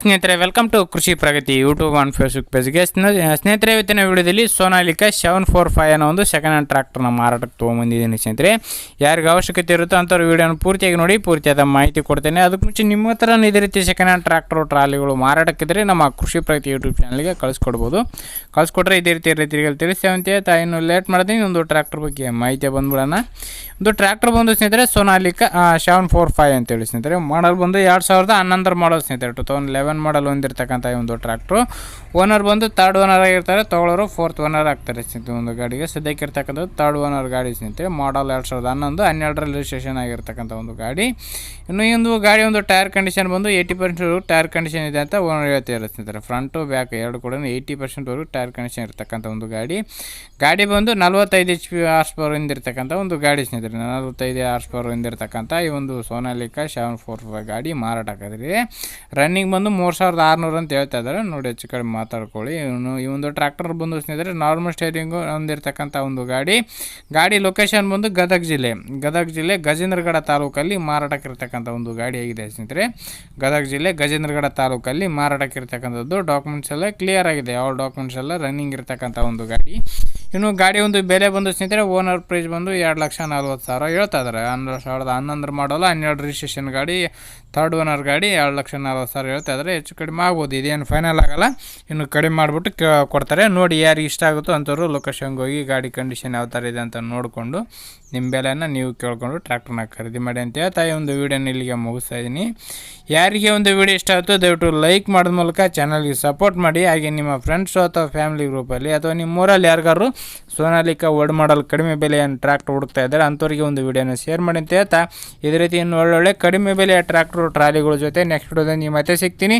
ಸ್ನೇಹಿತರೆ welcome to Krishi Pragati YouTube on Facebook ಪೇಜ್ಗೆ ಸ್ನೇ- ಸ್ನೇಹಿತರೆ, ಇವತ್ತಿನ ವಿಡಿಯೋದಲ್ಲಿ ಸೋನಾಲಿಕಾ ಸೆವೆನ್ ಫೋರ್ ಫೈವ್ ಅನ್ನೋ ಒಂದು ಸೆಕೆಂಡ್ ಹ್ಯಾಂಡ್ ಟ್ರ್ಯಾಕ್ಟರ್ನ ಮಾರಾಟಕ್ಕೆ ತೊಗೊಂಬಂದಿದ್ದೀನಿ ಸ್ನೇಹಿತರೆ. ಯಾರಿಗೆ ಅವಶ್ಯಕತೆ ಇರುತ್ತೋ ಅಂಥವ್ರು ವಿಡಿಯೋನ ಪೂರ್ತಿಯಾಗಿ ನೋಡಿ, ಪೂರ್ತಿಯಾದ ಮಾಹಿತಿ ಕೊಡ್ತೇನೆ. ಅದಕ್ಕೆ ಮುಂಚೆ ನಿಮ್ಮ ಹತ್ರ ಇದೇ ರೀತಿ ಸೆಕೆಂಡ್ ಹ್ಯಾಂಡ್ ಟ್ರಾಕ್ಟರ್ ಟ್ರಾಲಿಗಳು ಮಾರಾಟಕ್ಕಿದ್ರೆ ನಮ್ಮ ಕೃಷಿ ಪ್ರಗತಿ ಯೂಟ್ಯೂಬ್ ಚಾನಲ್ಗೆ ಕಳಿಸ್ಕೊಡ್ಬೋದು. ಕಳಿಸ್ಕೊಟ್ರೆ ಇದೇ ರೀತಿ ರೈತರಿಗೆ ತಿಳಿಸ್ತೇವಂತೆ ತಾಯಿನ್ನು ಲೇಟ್ ಮಾಡ್ತೀನಿ ಒಂದು ಟ್ರ್ಯಾಕ್ಟರ್ ಬಗ್ಗೆ ಮಾಹಿತಿ ಬಂದ್ಬಿಡೋಣ. ಒಂದು ಟ್ರ್ಯಾಕ್ಟರ್ ಬಂದು ಸ್ನೇಹಿತರೆ, ಸೋನಾಲಿಕಾ ಸೆವೆನ್ ಫೋರ್ ಫೈವ್ ಅಂತೇಳಿ ಸ್ನೇಹಿತರೆ. ಮಾಡಲ್ ಬಂದು ಎರಡು ಸಾವಿರದ ಹನ್ನೊಂದರ ಮಾಡಲ್ ಸ್ನೇಹಿತರೆ ಟು ತೌಸಂಡ್ ಲೆವೆನ್ ಮಾಡಲ್ ಹೊಂದಿರತಕ್ಕಂಥ ಈ ಒಂದು ಟ್ರ್ಯಾಕ್ಟ್ರು ಓನರ್ ಬಂದು ತರ್ಡ್ ಓನರ್ ಆಗಿರ್ತಾರೆ, ತಗೊಳ್ಳೋರು ಫೋರ್ತ್ ಓನರ್ ಆಗ್ತಾರೆ ಸ್ನೇಹಿತರೆ ಒಂದು ಗಾಡಿಗೆ. ಸದ್ಯಕ್ಕೆ ಇರ್ತಕ್ಕಂಥದ್ದು ತರ್ಡ್ ಓನರ್ ಗಾಡಿ ಸ್ನೇಹಿತರೆ ಮಾಡಲ್ ಎರಡು ಸಾವಿರದ ಹನ್ನೊಂದು ಹನ್ನೆರಡರಲ್ಲಿ ರಿಜಿಸ್ಟ್ರೇಷನ್ ಆಗಿರ್ತಕ್ಕಂಥ ಒಂದು ಗಾಡಿ. ಇನ್ನು ಈ ಒಂದು ಗಾಡಿ ಒಂದು ಟೈರ್ ಕಂಡೀಷನ್ ಬಂದು ಏಯ್ಟಿ ಪರ್ಸೆಂಟ್ ಟೈರ್ ಕಂಡೀಷನ್ ಇದೆ ಅಂತ ಓನರ್ ಹೇಳ್ತಿದ್ದಾರೆ ಸ್ನೇಹಿತರೆ ಫ್ರಂಟು ಬ್ಯಾಕ್ ಎರಡು ಕೂಡ ಏಯ್ಟಿ ಪರ್ಸೆಂಟ್ವರೆಗೂ ಟೈರ್ ಕಂಡೀಷನ್ ಇರ್ತಕ್ಕಂಥ ಒಂದು ಗಾಡಿ. ಗಾಡಿ ಬಂದು ನಲ್ವತ್ತೈದು ಎಚ್ ಪಿ ಆರ್ಸ್ ಪವರ್ ಹೊಂದಿರತಕ್ಕಂಥ ಒಂದು ಗಾಡಿ ಸ್ನೇಹಿತರೆ ನಲವತ್ತೈದು ಆರ್ಸ್ ಪವರ್ ಹೊಂದಿರತಕ್ಕಂಥ ಈ ಒಂದು ಸೋನಾಲಿಕಾ ಸೆವೆನ್ ಫೋರ್ ಫೈವ್ ಗಾಡಿ ಮಾರಾಟ ಆಗೋದ್ರಿ ರನ್ನಿಂಗ್ ಬಂದು ಮೂರು ಸಾವಿರದ ಆರುನೂರು ಅಂತ ಹೇಳ್ತಾ ಇದ್ದಾರೆ. ನೋಡಿ ಹೆಚ್ಚು ಕಡಿಮೆ ಮಾತಾಡ್ಕೊಳ್ಳಿ. ಇವನು, ಈ ಒಂದು ಟ್ರ್ಯಾಕ್ಟರ್ ಬಂದು ಸ್ನೇಹಿತರೆ ನಾರ್ಮಲ್ ಸ್ಟೇರಿಂಗು ಹೊಂದಿರತಕ್ಕಂಥ ಒಂದು ಗಾಡಿ. ಗಾಡಿ ಲೊಕೇಶನ್ ಬಂದು ಗದಗ ಜಿಲ್ಲೆ. ಗದಗ ಜಿಲ್ಲೆ ಗಜೇಂದ್ರಗಡ ತಾಲೂಕಲ್ಲಿ ಮಾರಾಟಕ್ಕೆ ಮಾರಾಟಕ್ಕಿರ್ತಕ್ಕಂಥ ಒಂದು ಗಾಡಿ ಆಗಿದೆ ಸ್ನೇಹಿತರೆ. ಗದಗ ಜಿಲ್ಲೆ ಗಜೇಂದ್ರಗಡ ತಾಲೂಕಲ್ಲಿ ಮಾರಾಟಕ್ಕೆ ಮಾರಾಟಕ್ಕಿರ್ತಕ್ಕಂಥದ್ದು ಡಾಕ್ಯುಮೆಂಟ್ಸ್ ಎಲ್ಲ ಕ್ಲಿಯರ್ ಆಗಿದೆ. ಯಾವ ಡಾಕ್ಯುಮೆಂಟ್ಸ್ ಎಲ್ಲ ರನ್ನಿಂಗ್ ಇರ್ತಕ್ಕಂಥ ಒಂದು ಗಾಡಿ. ಇನ್ನು ಗಾಡಿ ಒಂದು ಬೆಲೆ ಬಂದು ಸ್ನೇಹಿತರೆ ಓನರ್ ಪ್ರೈಸ್ ಬಂದು ಎರಡು ಲಕ್ಷ ನಲ್ವತ್ತು ಸಾವಿರ ಹೇಳ್ತಾ ಇದ್ದಾರೆ. ಹನ್ನೆರಡು ಸಾವಿರದ ಹನ್ನೊಂದರ ಮಾಡಲ್ಲ ಹನ್ನೆರಡು ರಿಜಿಸ್ಟ್ರೇಷನ್ ಗಾಡಿ ಥರ್ಡ್ ಓನರ್ ಗಾಡಿ, ಎರಡು ಲಕ್ಷ ನಲ್ವತ್ತು ಸಾವಿರ ಹೇಳ್ತಾ ಇದ್ದಾರೆ. ಹೆಚ್ಚು ಕಡಿಮೆ ಆಗ್ಬೋದು. ಇದೇನು ಫೈನಲ್ ಆಗೋಲ್ಲ. ಇನ್ನು ಕಡಿಮೆ ಮಾಡಿಬಿಟ್ಟು ಕೊಡ್ತಾರೆ. ನೋಡಿ ಯಾರಿಗೆ ಇಷ್ಟ ಆಗುತ್ತೋ ಅಂಥವ್ರು ಲೊಕೇಶನ್ಗೆ ಹೋಗಿ ಗಾಡಿ ಕಂಡೀಷನ್ ಯಾವ ಥರ ಇದೆ ಅಂತ ನೋಡಿಕೊಂಡು ನಿಮ್ಮ ಬೆಲೆನ ನೀವು ಕೇಳಿಕೊಂಡು ಟ್ರ್ಯಾಕ್ಟರ್ನ ಖರೀದಿ ಮಾಡಿ ಅಂತ ಹೇಳ್ತಾ ಈ ಒಂದು ವೀಡಿಯೋನ ಇಲ್ಲಿಗೆ ಮುಗಿಸ್ತಾ ಇದ್ದೀನಿ. ಯಾರಿಗೆ ಒಂದು ವಿಡಿಯೋ ಇಷ್ಟ ಆಯಿತು ದಯವಿಟ್ಟು ಲೈಕ್ ಮಾಡಿದ ಮೂಲಕ ಚಾನಲ್ಗೆ ಸಪೋರ್ಟ್ ಮಾಡಿ. ಹಾಗೆ ನಿಮ್ಮ ಫ್ರೆಂಡ್ಸು ಅಥವಾ ಫ್ಯಾಮಿಲಿ ಗ್ರೂಪಲ್ಲಿ ಅಥವಾ ನಿಮ್ಮ ಊರಲ್ಲಿ ಯಾರಿಗಾರು ಸೋನಾಲಿಕಾ ವರ್ಡ್ ಮಾಡಲ್ ಕಡಿಮೆ ಬೆಲೆಯ ಟ್ರ್ಯಾಕ್ಟರ್ ಹುಡುಕ್ತಾ ಇದ್ದಾರೆ, ಅಂಥವ್ರಿಗೆ ಒಂದು ವಿಡಿಯೋನ ಶೇರ್ ಮಾಡಿ ಅಂತ ಹೇಳ್ತಾ. ಇದೇ ರೀತಿ ಇನ್ನು ಒಳ್ಳೊಳ್ಳೆ ಕಡಿಮೆ ಬೆಲೆಯ ಟ್ರ್ಯಾಕ್ಟರ್ ಟ್ರಾಲಿಗಳ ಜೊತೆ ನೆಕ್ಸ್ಟ್ ವಿಡಿಯೋದಲ್ಲಿ ನೀವು ಮತ್ತೆ ಸಿಗ್ತೀನಿ.